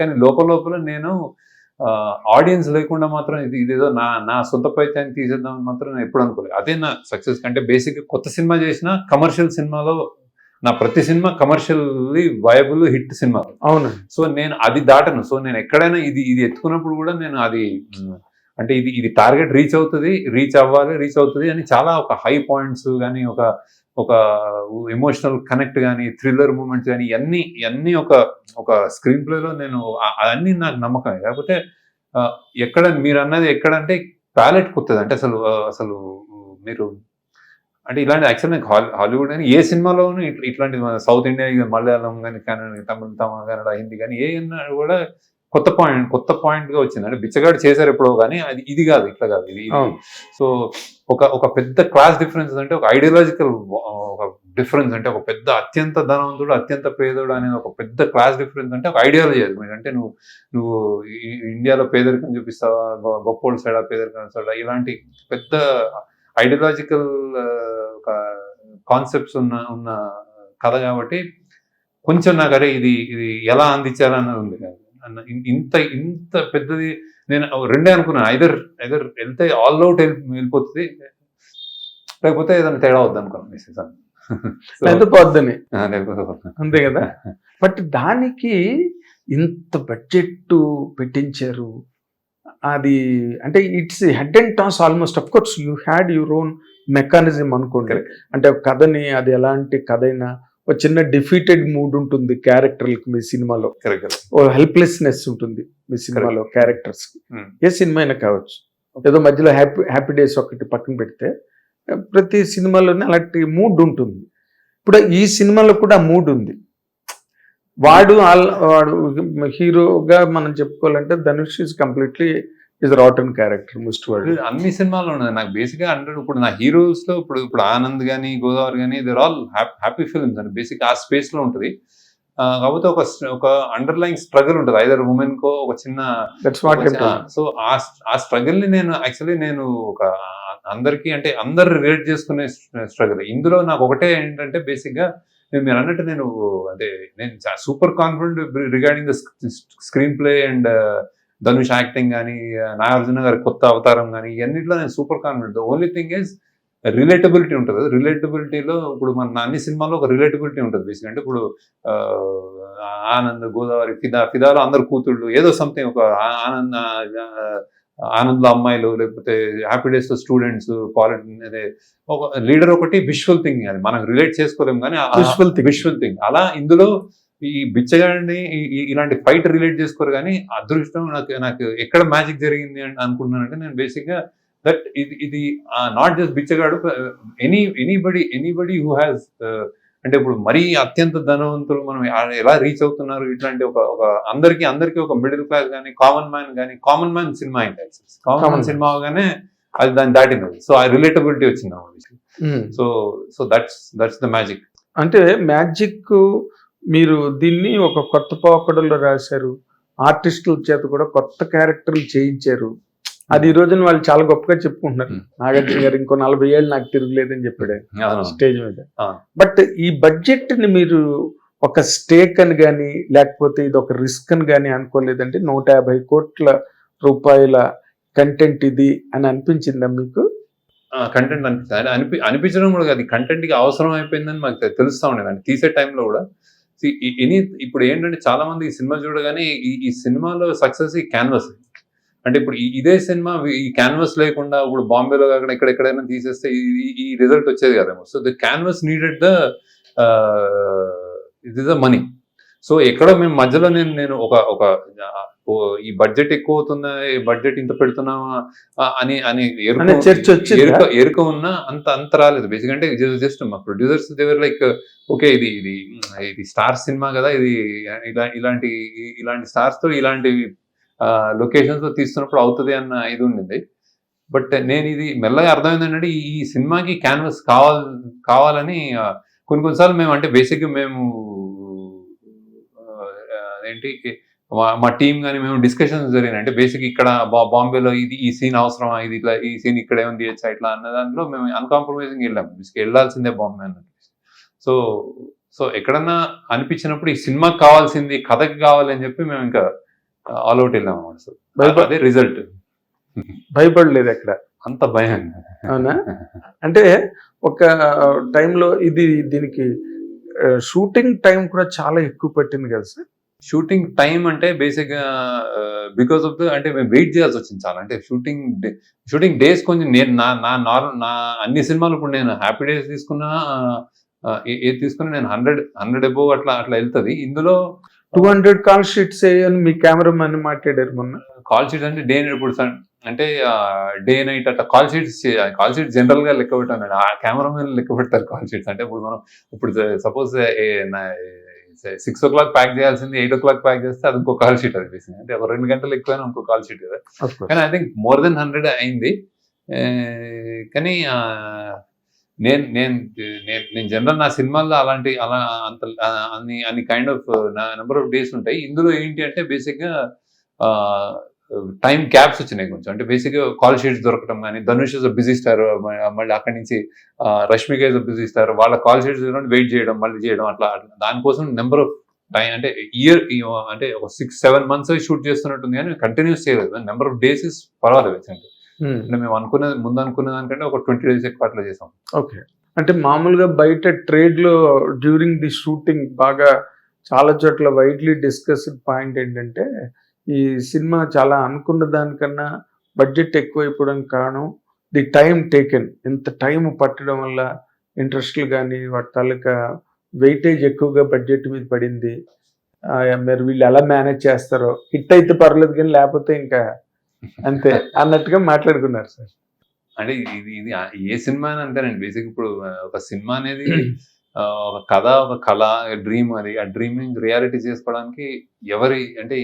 కానీ లోపల లోపల నేను ఆడియన్స్ లేకుండా మాత్రం ఇది ఇదేదో నా నా సొంత ప్రయత్నాన్ని తీసేద్దాం మాత్రం నేను ఎప్పుడు అనుకోలేదు. అదే నా సక్సెస్ అంటే బేసిక్ కొత్త సినిమా చేసిన కమర్షియల్ సినిమాలో నా ప్రతి సినిమా కమర్షియల్లీ వయబుల్ హిట్ సినిమా. అవునండి సో నేను అది దాటను. సో నేను ఎక్కడైనా ఇది ఇది ఎత్తుకున్నప్పుడు కూడా నేను అది అంటే ఇది ఇది టార్గెట్ రీచ్ అవుతుంది రీచ్ అవ్వాలి రీచ్ అవుతుంది అని చాలా ఒక హై పాయింట్స్ కానీ ఒక ఒక ఎమోషనల్ కనెక్ట్ కానీ థ్రిల్లర్ మూమెంట్స్ కానీ ఇవన్నీ ఇవన్నీ ఒక ఒక స్క్రీన్ ప్లేలో నేను ఆ- అవన్నీ నాకు నమ్మకం కాకపోతే ఎక్కడ మీరు అన్నది ఎక్కడంటే ప్యాలెట్ కొత్తది. అంటే అసలు అసలు మీరు అంటే ఇలాంటి యాక్చువల్ నాకు హాలీ హాలీవుడ్ కానీ ఏ సినిమాలోనూ ఇట్లాంటి సౌత్ ఇండియా మలయాళం కానీ కన్నడ తమిళ తమిళ కన్నడ హిందీ కానీ ఏ అన్నా కూడా కొత్త పాయింట్ కొత్త పాయింట్గా వచ్చింది. అంటే బిచ్చగాడు చేశారు ఎప్పుడో కానీ అది ఇది కాదు ఇట్లా కాదు ఇది. సో ఒక ఒక పెద్ద క్లాస్ డిఫరెన్స్ అంటే ఒక ఐడియాలజికల్ ఒక డిఫరెన్స్ అంటే ఒక పెద్ద అత్యంత ధనవంతుడు అత్యంత పేదోడు అనేది ఒక పెద్ద క్లాస్ డిఫరెన్స్ అంటే ఒక ఐడియాలజీ అది. అంటే నువ్వు నువ్వు ఇండియాలో పేదరికం చూపిస్తావా? గొప్పోళ్ళ సైడా పేదరికం సైడా ఇలాంటి పెద్ద ఐడియాలజికల్ ఒక కాన్సెప్ట్స్ ఉన్న ఉన్న కథ కాబట్టి కొంచెం నాకు అరే ఇది ఇది ఎలా అందించాలన్నది ఉంది కదా. అన్న ఇంత ఇంత పెద్దది నేను రెండే అనుకున్నాను ఐదర్ ఐదర్ వెళ్తే ఆల్ అవుట్ వెళ్ళిపోతుంది. లేకపోతే ఏదైనా తేడా వద్దు అనుకున్నాను ఈ season. So, ఎంత పోద్దని ఆ, లేకపోతే అంతే కదా. బట్ దానికి ఇంత బడ్జెట్ పెట్టించారు. అది అంటే it's head and toss almost. Of course you had your own mechanism అనుకోండి. అంటే కథని అది ఎలాంటి కథ అయినా ఒక చిన్న డిఫీటెడ్ మూడ్ ఉంటుంది క్యారెక్టర్లకు మీ సినిమాలో. ఓ హెల్ప్లెస్నెస్ ఉంటుంది మీ సినిమాలో క్యారెక్టర్స్ Hmm. ఏ సినిమా అయినా కావచ్చు. ఏదో మధ్యలో హ్యాపీ హ్యాపీ డేస్ ఒకటి పక్కన పెడితే ప్రతి సినిమాలోనే అలాంటి మూడ్ ఉంటుంది. ఇప్పుడు ఈ సినిమాలో కూడా మూడ్ ఉంది. వాడు వాడు హీరోగా మనం చెప్పుకోవాలంటే Dhanush is completely is rotten character must వాడు అన్ని సినిమాల్లో ఉన్నది. నాకు బేసిక్గా అంటే ఇప్పుడు నా హీరోస్లో ఇప్పుడు ఇప్పుడు ఆనంద్ గానీ గోదావరి గానీ దర్ ఆల్ హ్యాపీ ఫిల్మ్స్ అండి బేసిక్ ఆ స్పేస్లో ఉంటుంది. కాకపోతే ఒక ఒక అండర్లైన్ స్ట్రగుల్ ఉంటుంది. ఐదర్ ఉమెన్ కో ఒక చిన్న సో ఆ ఆ స్ట్రగుల్ని నేను యాక్చువల్లీ నేను ఒక అందరికి అంటే అందరు రిలేట్ చేసుకునే స్ట్రగుల్ ఇందులో నాకు ఒకటే ఏంటంటే బేసిక్గా నేను మీరు అన్నట్టు నేను అంటే నేను super confident regarding the screenplay and Dhanush acting కానీ నాగార్జున గారి కొత్త అవతారం కానీ ఇవన్నిట్లో నేను super confident only thing is relatability ఉంటుంది. రిలేటబిలిటీలో ఇప్పుడు మన అన్ని సినిమాల్లో ఒక రిలేటబిలిటీ ఉంటుంది బేసిక్ అంటే ఇప్పుడు ఆనంద్ గోదావరి ఫిదా ఫిదాలో అందరు కూతుళ్ళు ఏదో సంథింగ్ ఒక ఆనంద్ ఆనంద్లో అమ్మాయిలు లేకపోతే హ్యాపీ డేస్లో స్టూడెంట్స్ పాలిటీ అదే ఒక లీడర్ ఒకటి విజువల్ థింగ్ అది. మనం రిలేట్ చేసుకోలేం కానీ Visual thing. విజువల్ థింగ్ అలా ఇందులో ఈ బిచ్చగాడిని ఇలాంటి ఫైట్ రిలేట్ చేసుకోరు కానీ అదృష్టం నాకు నాకు ఎక్కడ మ్యాజిక్ జరిగింది అని అనుకుంటున్నానంటే నేను బేసిక్గా దట్ ఇది ఇది not just Bichagadu any anybody anybody who has అంటే ఇప్పుడు మరీ అత్యంత ధనవంతులు మనం ఎలా రీచ్ అవుతున్నారు ఇట్లాంటి ఒక ఒక అందరికి అందరికి ఒక మిడిల్ క్లాస్ కానీ కామన్ మ్యాన్ కానీ కామన్ మ్యాన్ సినిమా అయింది కామన్ మ్యాన్. సినిమా అవగానే అది దాన్ని దాటినది సో ఆ రిలేటబిలిటీ వచ్చింది so so that's that's the magic. అంటే మ్యాజిక్ మీరు దీన్ని ఒక కొత్త పోకడలో రాశారు. ఆర్టిస్టుల చేత కూడా కొత్త క్యారెక్టర్లు చేయించారు. అది ఈ రోజున వాళ్ళు చాలా గొప్పగా చెప్పుకుంటున్నారు. నాగార్జున గారు ఇంకో నలభై ఏళ్ళు నాకు తిరుగులేదని చెప్పాడు. స్టేజ్ మీద. బట్ ఈ బడ్జెట్ని మీరు ఒక స్టేక్ అని కానీ లేకపోతే ఇది ఒక రిస్క్ అని కానీ అనుకోలేదంటే నూట యాభై కోట్ల రూపాయల కంటెంట్ ఇది అని అనిపించిందా మీకు? కంటెంట్ అనిపిస్తుంది అది అనిపి అనిపించడం కూడా కాదు. కంటెంట్కి అవసరం అయిపోయిందని మాకు తెలుస్తా ఉండేది అంటే తీసే టైంలో కూడా ఎనీ ఇప్పుడు ఏంటంటే చాలా మంది ఈ సినిమా చూడగానే ఈ ఈ సినిమాలో సక్సెస్ ఈ క్యాన్వస్. అంటే ఇప్పుడు ఇదే సినిమా ఈ క్యాన్వస్ లేకుండా ఇప్పుడు బాంబేలో కాకుండా ఇక్కడ ఎక్కడైనా తీసేస్తే ఈ- రిజల్ట్ వచ్చేది కదేమో. So the canvas needed the ఇది ద మనీ. సో ఎక్కడో మేము మధ్యలో నేను నేను ఒక ఒక ఈ బడ్జెట్ ఎక్కువ అవుతుందా ఈ బడ్జెట్ ఇంత పెడుతున్నామా ఆ, అని అని ఎరుక-? ఎరుక ఉన్నా అంత అంత రాలేదు. బేసిక్ అంటే జస్ట్ మా ప్రొడ్యూసర్స్ దేవర్ లైక్ ఓకే ఇది ఇది ఇది స్టార్ సినిమా కదా ఇది ఇలా ఇలాంటి ఇలాంటి స్టార్స్తో ఇలాంటి లొకేషన్స్తో తీస్తున్నప్పుడు అవుతుంది అన్న ఇది ఉండింది. బట్ నేను ఇది మెల్లగా అర్థమైంది ఏంటంటే ఈ సినిమాకి క్యాన్వస్ కావాలి కావాలని కొన్ని కొన్నిసార్లు మేము అంటే బేసిక్గా మేము ఏంటి మా- టీం కానీ మేము డిస్కషన్స్ జరిగినాయి. అంటే బేసిక్ ఇక్కడ బాంబేలో ఇది ఈ సీన్ అవసరమా? ఇది ఇట్లా ఈ సీన్ ఇక్కడ తీయచ్చా ఇట్లా అన్న దాంట్లో మేము అన్కాంప్రమైజింగ్ వెళ్ళాం. బేసిక్ వెళ్ళాల్సిందే బాంబే అన్నట్టు. సో సో ఎక్కడన్నా అనిపించినప్పుడు ఈ సినిమాకి కావాల్సింది కథకి కావాలి అని చెప్పి మేము ఇంకా ఆల్ అవుట్ వెళ్ళాం అన్నమాట. అదే రిజల్ట్ భయపడలేదు ఎక్కడ? అంత భయం. అవునా? అంటే ఒక టైంలో ఇది దీనికి షూటింగ్ టైం కూడా చాలా ఎక్కువ పట్టింది కదా సార్? షూటింగ్ టైం అంటే బేసిక్గా బికాస్ ఆఫ్ ద అంటే మేము వెయిట్ చేయాల్సి వచ్చింది చాలా. అంటే షూటింగ్ షూటింగ్ డేస్ కొంచెం నేను నా నా నార్మల్ నా అన్ని సినిమాలు ఇప్పుడు నేను హ్యాపీ డేస్ తీసుకున్నా ఏది తీసుకున్నా నేను హండ్రెడ్ హండ్రెడ్ అబోవ్ అట్లా అట్లా వెళ్తుంది. ఇందులో టూ హండ్రెడ్ కాల్ షీట్స్ అని మీ కెమెరామెన్ మాట్లాడారు మొన్న. కాల్ షీట్స్ అంటే డే ఇప్పుడు సన్- అంటే డే నైట్ అట్లా కాల్ షీట్స్ కాల్ షీట్స్ జనరల్గా లెక్క పెట్టాను ఆ కెమెరామెన్ లెక్క పెడతారు కాల్ షీట్స్. అంటే ఇప్పుడు మనం ఇప్పుడు suppose six o'clock pack చేయాల్సింది ఎయిట్ ఓ క్లాక్ ప్యాక్ చేస్తే అది ఇంకో కాల్ షీట్ అనిపిస్తుంది. అంటే ఒక రెండు గంటలు ఎక్కువైనా ఇంకో కాల్ షీట్ కదా. కానీ I think more than hundred అయింది. కానీ నేను నేను నేను నేను జనరల్ నా సినిమాల్లో అలాంటి అలా అంత అన్ని అన్ని కైండ్ ఆఫ్ నా నెంబర్ ఆఫ్ డేస్ ఉంటాయి. ఇందులో ఏంటి అంటే బేసిక్గా టైం క్యాప్స్ వచ్చినాయి కొంచెం. అంటే బేసిక్గా కాల్ షీట్స్ దొరకడం కానీ ధనుష్ ఇస్ బిజీ స్టార్ మళ్ళీ అక్కడి నుంచి రష్మిక ఇస్ బిజీ స్టార్ వాళ్ళ కాల్ షీట్స్ వెయిట్ చేయడం మళ్ళీ చేయడం అట్లా దానికోసం నెంబర్ ఆఫ్ టైం అంటే ఇయర్ అంటే ఒక సిక్స్ సెవెన్ మంత్స్ షూట్ చేస్తున్నట్టుంది కానీ కంటిన్యూస్ చేయలేదు. నెంబర్ ఆఫ్ డేస్ ఇస్ పర్వాలేదు అంటే Hmm. అంటే మేము అనుకున్న ముందు అనుకున్న దానికంటే ఒక ట్వంటీ డేస్ ఎక్కువ అట్లా చేసాం. ఓకే అంటే మామూలుగా బయట ట్రేడ్లో డ్యూరింగ్ ది షూటింగ్ బాగా చాలా చోట్ల వైడ్లీ డిస్కస్డ్ పాయింట్ ఏంటంటే ఈ సినిమా చాలా అనుకున్న దానికన్నా బడ్జెట్ ఎక్కువైపోవడానికి కారణం ది టైం టేకెన్. ఇంత టైం పట్టడం వల్ల ఇంట్రెస్ట్లు కానీ వాటి తాలూకా వెయిటేజ్ ఎక్కువగా బడ్జెట్ మీద పడింది. మరి వీళ్ళు ఎలా మేనేజ్ చేస్తారో హిట్ అయితే పర్లేదు కానీ లేకపోతే ఇంకా అంతే అన్నట్టుగా మాట్లాడుకున్నారు సార్. అంటే ఇది ఇది ఏ సినిమా అని అంతేనండి. బేసిక్ ఇప్పుడు ఒక సినిమా అనేది ఒక కథ ఒక కళ డ్రీమ్ అది. ఆ డ్రీమ్ రియాలిటీ చేసుకోవడానికి ఎవరి అంటే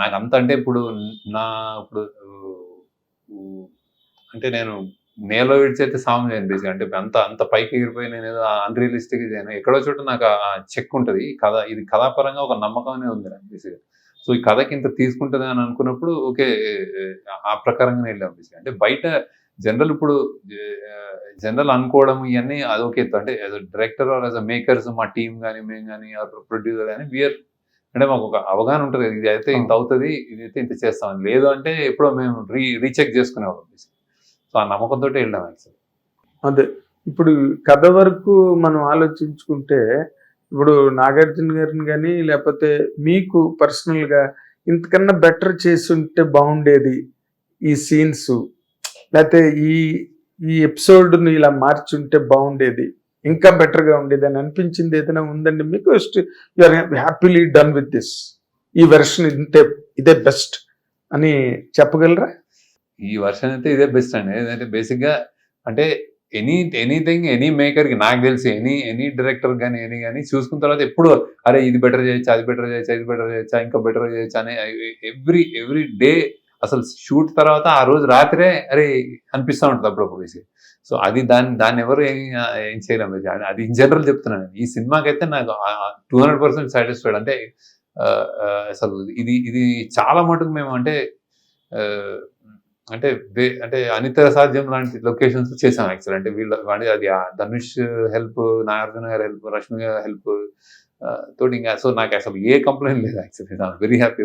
నాకు అంత అంటే ఇప్పుడు నా ఇప్పుడు అంటే నేను నేలో విడిచైతే సాంగ్ చేయను బేసిక్ అంటే అంత అంత పైకి ఎగిరిపోయి నేను ఏదో అన్రియలిస్టిక్ చేయను. ఎక్కడో చోట నాకు ఆ చెక్ ఉంటుంది. ఈ కథ ఇది కథాపరంగా ఒక నమ్మకం అనేది ఉంది నాకు బేసిక్ సో ఈ కథకి ఇంత తీసుకుంటుంది అని అనుకున్నప్పుడు ఓకే ఆ ప్రకారంగానే వెళ్ళాం బేసిక్ అంటే బయట జనరల్ ఇప్పుడు జనరల్ అనుకోవడం ఇవన్నీ అది ఓకే అంటే as a director or as a makers మా టీం కానీ మేము కానీ ప్రొడ్యూసర్ కానీ వీఆర్ అంటే మాకు ఒక అవగాహన ఉంటుంది ఇది అయితే ఇంత అవుతుంది ఇది అయితే ఇంత చేస్తాం లేదు అంటే ఎప్పుడో మేము రీ రీచెక్ చేసుకునేవాళ్ళం సో ఆ నమ్మకంతో వెళ్ళాం యాక్చువల్లీ అదే. ఇప్పుడు కథ వరకు మనం ఆలోచించుకుంటే ఇప్పుడు నాగార్జున గారిని కానీ లేకపోతే మీకు personal గా ఇంతకన్నా బెటర్ చేసి ఉంటే బాగుండేది ఈ సీన్స్ లేకపోతే ఈ ఈ ఎపిసోడ్ని ఇలా మార్చి ఉంటే బాగుండేది. ఇంకా బెటర్గా గా ఉండేది అని అనిపించింది ఏదైనా ఉందండి. మీకు you're happily done with this ఈ వెర్షన్ ఇంతే ఇదే బెస్ట్ అని చెప్పగలరా? ఈ వర్షన్ అయితే ఇదే బెస్ట్ అండి. ఏంటంటే బేసిక్గా అంటే ఎనీ ఎనీథింగ్ ఎనీ మేకర్కి నాకు తెలిసి ఎనీ ఎనీ డైరెక్టర్ కానీ ఎనీ కానీ చూసుకున్న తర్వాత ఎప్పుడు అరే ఇది బెటర్ చేయొచ్చా అది బెటర్ చేయొచ్చా ఇది బెటర్ చేయొచ్చా ఇంకా బెటర్ చేయొచ్చా అని ఎవ్రీ ఎవ్రీ డే అసలు షూట్ తర్వాత ఆ రోజు రాత్రే అరే అనిపిస్తూ ఉంటుంది అప్పుడప్పుడు బేసిక్ సో అది దాన్ని దాన్ని ఎవరు ఏం ఏం చేయలేం అది- ఇన్ జనరల్ చెప్తున్నాను ఈ సినిమాకి అయితే నాకు టూ హండ్రెడ్ పర్సెంట్ సాటిస్ఫైడ్ అంటే అసలు ఇది ఇది చాలా మటుకు మేము అంటే అంటే అంటే అనితర సాధ్యం లాంటి లొకేషన్స్ చేసాం యాక్చువల్ అంటే వీళ్ళ వాడి అది ధనుష్ హెల్ప్ నాగార్జున గారి హెల్ప్ రష్మి గారి హెల్ప్ తోటి ఇంకా సో నాకు అసలు ఏ కంప్లైంట్ లేదు యాక్చువల్లీ నాకు very happy